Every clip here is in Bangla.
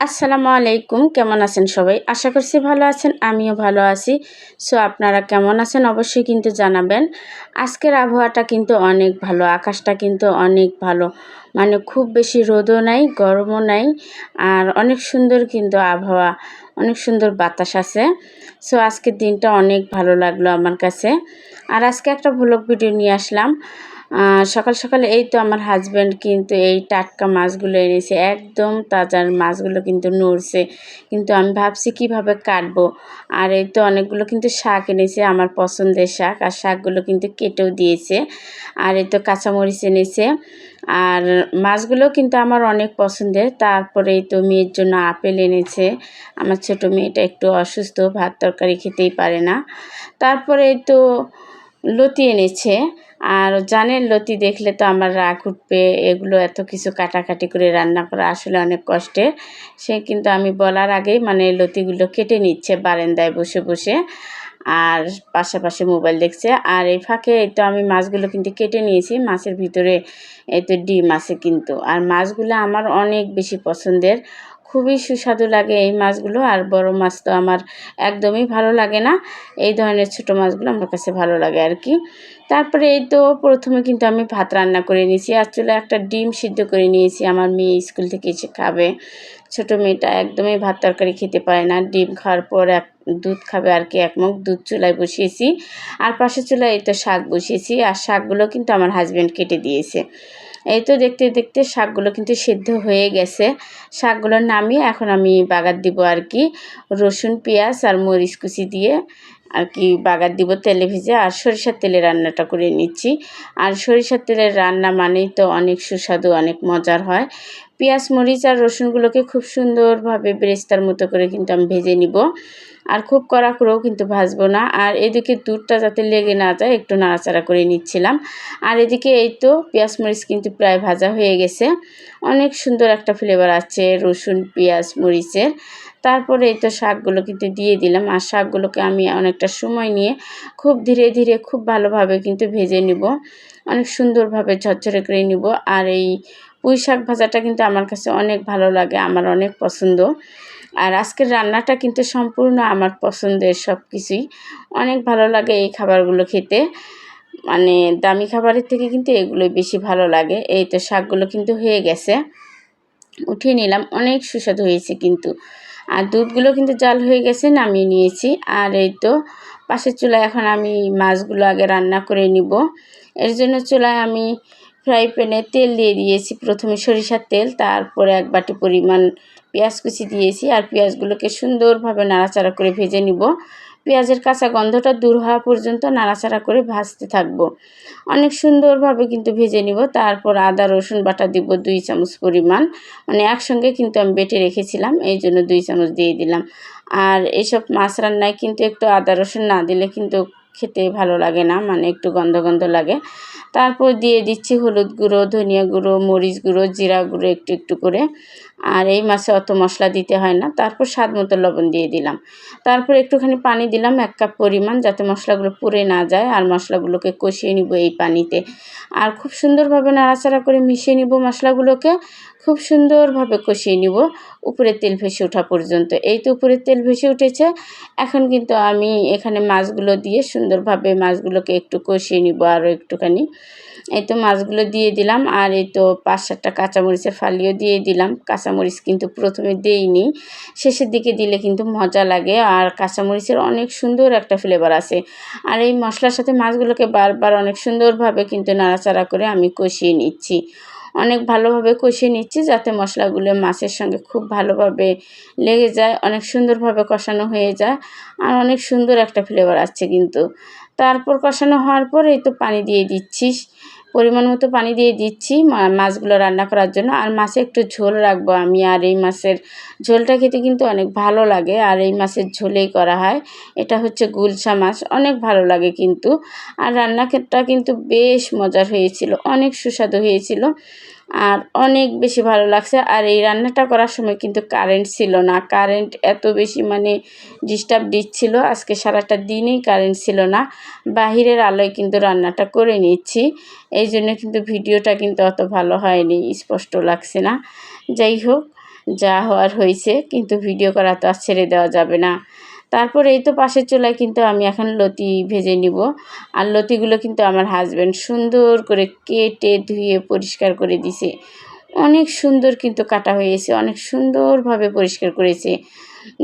আসসালামু আলাইকুম, কেমন আছেন সবাই? আশা করছি ভালো আছেন, আমিও ভালো আছি। সো আপনারা কেমন আছেন অবশ্যই কিন্তু জানাবেন। আজকের আবহাওয়াটা কিন্তু অনেক ভালো, আকাশটা কিন্তু অনেক ভালো। মানে খুব বেশি রোদও নাই, গরমও নাই, আর অনেক সুন্দর কিন্তু আবহাওয়া, অনেক সুন্দর বাতাস আছে। সো আজকের দিনটা অনেক ভালো লাগল আমার কাছে। আর আজকে একটা ভ্লগ ভিডিও নিয়ে আসলাম। সকাল সকাল এই তো আমার হাজব্যান্ড কিন্তু এই টাটকা মাছগুলো এনেছে, একদম তাজার মাছগুলো কিন্তু নড়ছে। কিন্তু আমি ভাবছি কীভাবে কাটবো? আর এই তো অনেকগুলো কিন্তু শাক এনেছে, আমার পছন্দের শাক, আর শাকগুলো কিন্তু কেটেও দিয়েছে। আর এই তো কাঁচামরিচ এনেছে, আর মাছগুলো কিন্তু আমার অনেক পছন্দের। তারপরে তো মেয়ের জন্য আপেল এনেছে, আমার ছোট মেয়েটা একটু অসুস্থ, ভাত তরকারি খেতেই পারে না। তারপরে এই তো লতি এনেছে আর জানেন লতি দেখলে তো আমার রাগ উঠবে, এগুলো এত কিছু কাটাকাটি করে রান্না করা আসলে অনেক কষ্টের। সে কিন্তু আমি বলার আগেই মানে লতিগুলো কেটে নিচ্ছে বারান্দায় বসে বসে, আর পাশাপাশি মোবাইল দেখছে। আর এই ফাঁকে এই তো আমি মাছগুলো কিন্তু কেটে নিয়েছি, মাছের ভিতরে এই তো ডিম আছে কিন্তু। আর মাছগুলো আমার অনেক বেশি পছন্দের। খুবই সুস্বাদু লাগে এই মাছগুলো আর বড় মাছ তো আমার একদমই ভালো লাগে না। এই ধরনের ছোট মাছগুলো আমার কাছে ভালো লাগে আর কি। তারপরে এই তো প্রথমে কিন্তু আমি ভাত রান্না করে নিয়েছি। আর চলে একটা ডিম সিদ্ধ করে নিয়েছি। আমার মেয়ে স্কুল থেকে এসে খাবে। ছোটো মেয়েটা একদমই ভাত তরকারি খেতে পারে না। ডিম খাওয়ার পর এক দুধ খাবে আর কি, এক মুখ দুধ চুলায় বসিয়েছি। আর পাশে চুলায় এই তো শাক বসিয়েছি। আর শাকগুলো কিন্তু আমার হাজব্যান্ড কেটে দিয়েছে। এই তো দেখতে দেখতে শাকগুলো কিন্তু সিদ্ধ হয়ে গেছে। শাকগুলো নামিয়ে এখন আমি বাগার দিব আর কি। রসুন, পেঁয়াজ আর মরিচ কুচি দিয়ে আর কি বাগার দিব তেলে ভেজে আর সরিষার তেলে রান্নাটা করে নিচ্ছি। আর সরিষার তেলের রান্না মানেই তো অনেক সুস্বাদু, অনেক মজার হয়। পেঁয়াজ, মরিচ আর রসুনগুলোকে খুব সুন্দরভাবে ব্রেস্তার মতো করে কিন্তু আমি ভেজে নিব। আর খুব কড়া করেও কিন্তু ভাজবো না। আর এদিকে দুধটা যাতে লেগে না যায়, একটু নাড়াচাড়া করে নিচ্ছিলাম। আর এদিকে এই তো পেঁয়াজ মরিচ কিন্তু প্রায় ভাজা হয়ে গেছে। অনেক সুন্দর একটা ফ্লেভার আছে রসুন, পেঁয়াজ, মরিচের। তারপরে এই তো শাকগুলো কিন্তু দিয়ে দিলাম। আর শাকগুলোকে আমি অনেকটা সময় নিয়ে খুব ধীরে ধীরে খুব ভালোভাবে কিন্তু ভেজে নিব। অনেক সুন্দরভাবে ঝরঝরে করে নিব। আর এই পুঁই শাক ভাজাটা কিন্তু আমার কাছে অনেক ভালো লাগে, আমার অনেক পছন্দ। আর আজকের রান্নাটা কিন্তু সম্পূর্ণ আমার পছন্দের সব কিছুই। অনেক ভালো লাগে এই খাবারগুলো খেতে। মানে দামি খাবারের থেকে কিন্তু এগুলোই বেশি ভালো লাগে। এই তো শাকগুলো কিন্তু হয়ে গেছে। উঠিয়ে নিলাম, অনেক সুস্বাদু হয়েছে কিন্তু। আর দুধগুলো কিন্তু জাল হয়ে গেছে, নামিয়ে নিয়েছি। আর এই তো পাশের চুলায় এখন আমি মাছগুলো আগে রান্না করে নিব। এর জন্য চুলায় আমি ফ্রাই প্যানে তেল দিয়ে দিয়েছি। প্রথমে সরিষার তেল, তারপরে এক বাটি পরিমাণ পেঁয়াজ কুচি দিয়েছি আর পেঁয়াজগুলোকে সুন্দরভাবে নাড়াচাড়া করে ভেজে নিব। পেঁয়াজের কাঁচা গন্ধটা দূর হওয়া পর্যন্ত নাড়াচাড়া করে ভাজতে থাকব। অনেক সুন্দরভাবে কিন্তু ভেজে নিব। তারপর আদা, রসুন বাটা দিব দুই চামচ পরিমাণ। মানে একসঙ্গে কিন্তু আমি বেটে রেখেছিলাম, এই জন্য দুই চামচ দিয়ে দিলাম। আর এইসব মাছ রান্নায় কিন্তু একটু আদা, রসুন না দিলে কিন্তু খেতে ভালো লাগে না মানে একটু গন্ধ গন্ধ লাগে। তারপর দিয়ে দিচ্ছি হলুদ গুঁড়ো, ধনিয়া গুঁড়ো, মরিচ গুঁড়ো, জিরা গুঁড়ো একটু একটু করে। আর এই মাছে অত মশলা দিতে হয় না। তারপর স্বাদ মতো লবণ দিয়ে দিলাম। তারপর একটুখানি পানি দিলাম, এক কাপ পরিমাণ, যাতে মশলাগুলো পুড়ে না যায় আর মশলাগুলোকে কষিয়ে নিব এই পানিতে। আর খুব সুন্দরভাবে নাড়াচাড়া করে মিশিয়ে নিব মশলাগুলোকে। খুব সুন্দরভাবে কষিয়ে নিব উপরে তেল ভেসে ওঠা পর্যন্ত। এই তো উপরে তেল ভেসে উঠেছে। এখন কিন্তু আমি এখানে মাছগুলো দিয়ে সুন্দরভাবে মাছগুলোকে একটু কষিয়ে নিব আরও একটুখানি। এই তো মাছগুলো দিয়ে দিলাম, আর এই তো পাঁচ সাতটা কাঁচামরিচের ফালিও দিয়ে দিলাম। কাঁচামরিচ কিন্তু প্রথমে দেইনি, শেষের দিকে দিলে কিন্তু মজা লাগে, আর কাঁচামরিচের অনেক সুন্দর একটা ফ্লেভার আছে। আর এই মশলার সাথে মাছগুলোকে বারবার অনেক সুন্দরভাবে কিন্তু নাড়াচাড়া করে আমি কষিয়ে নিচ্ছি। অনেক ভালোভাবে কষিয়ে নিচ্ছি যাতে মশলাগুলো মাছের সঙ্গে খুব ভালোভাবে লেগে যায়, অনেক সুন্দরভাবে কষানো হয়ে যায়, আর অনেক সুন্দর একটা ফ্লেভার আসছে কিন্তু। তারপর কষানো হওয়ার পর এই তো পানি দিয়ে দিচ্ছি। পরিমাণ মতো পানি দিয়ে দিচ্ছি মাছগুলো রান্না করার জন্য। আর মাছে একটু ঝোল রাখব আমি। আর এই মাছের ঝোলটা খেতে কিন্তু অনেক ভালো লাগে। আর এই মাছের ঝোলেই করা হয়। এটা হচ্ছে গুলশা মাছ। অনেক ভালো লাগে কিন্তু। আর রান্নাটা কিন্তু বেশ মজার হয়েছিল। অনেক সুস্বাদু হয়েছিল। আর অনেক বেশি ভালো লাগছে। আর এই রান্নাটা করার সময় কিন্তু কারেন্ট ছিল না। কারেন্ট এত বেশি মানে ডিস্টার্ব দিচ্ছিল। আজকে সারাটা দিনই কারেন্ট ছিল না। বাহিরের আলোয় কিন্তু রান্নাটা করে নিচ্ছি। এই জন্য কিন্তু ভিডিওটা কিন্তু অত ভালো হয়নি, স্পষ্ট লাগছে না। যাই হোক, যা হওয়ার হয়েছে। কিন্তু ভিডিও করা তো আর ছেড়ে দেওয়া যাবে না। তারপর এই তো পাশের চুলায় কিন্তু আমি এখন লতি ভেজে নিব। আর লতিগুলো কিন্তু আমার হাজব্যান্ড সুন্দর করে কেটে ধুয়ে পরিষ্কার করে দিছে। অনেক সুন্দর কিন্তু কাটা হয়েছে অনেক সুন্দরভাবে পরিষ্কার করেছে।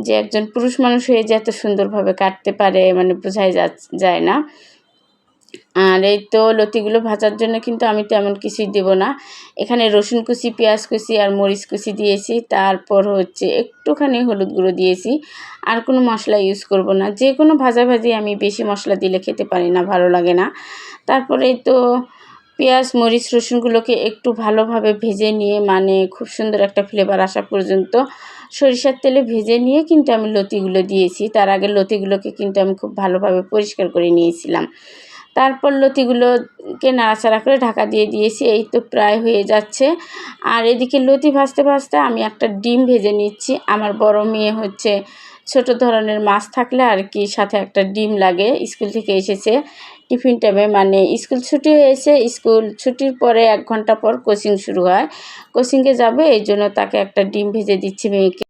যে একজন পুরুষ মানুষ হয়ে যে এত সুন্দরভাবে কাটতে পারে মানে বোঝাই যায় না। আর এই তো লতিগুলো ভাজার জন্য কিন্তু আমি তেমন কিছুই দেব না। এখানে রসুন কুচি, পেঁয়াজ কুচি আর মরিচ কুচি দিয়েছি। তারপর হচ্ছে একটুখানি হলুদ গুঁড়ো দিয়েছি। আর কোনো মশলা ইউজ করব না। যে কোনো ভাজা ভাজি আমি বেশি মশলা দিলে খেতে পারি না, ভালো লাগে না। তারপরে তো পেঁয়াজ, মরিচ, রসুনগুলোকে একটু ভালোভাবে ভেজে নিয়ে মানে খুব সুন্দর একটা ফ্লেভার আসা পর্যন্ত সরিষার তেলে ভেজে নিয়ে কিন্তু আমি লতিগুলো দিয়েছি। তার আগে লতিগুলোকে কিন্তু আমি খুব ভালোভাবে পরিষ্কার করে নিয়েছিলাম। তারপর লতিগুলোকে নাড়াচাড়া করে ঢাকা দিয়ে দিয়েছি, এই তো প্রায় হয়ে যাচ্ছে। আর এদিকে লতি ভাজতে ভাজতে আমি একটা ডিম ভেজে নিচ্ছি। আমার বড় মেয়ে হচ্ছে ছোট ধরনের মাছ থাকলে আর কি সাথে একটা ডিম লাগে। স্কুল থেকে এসেছে টিফিন টাইমে মানে স্কুল ছুটি হয়েছে, স্কুল ছুটির পরে এক ঘণ্টা পর কোচিং শুরু হয়। কোচিংয়ে যাবে, এই জন্য তাকে একটা ডিম ভেজে দিচ্ছি মেয়েকে।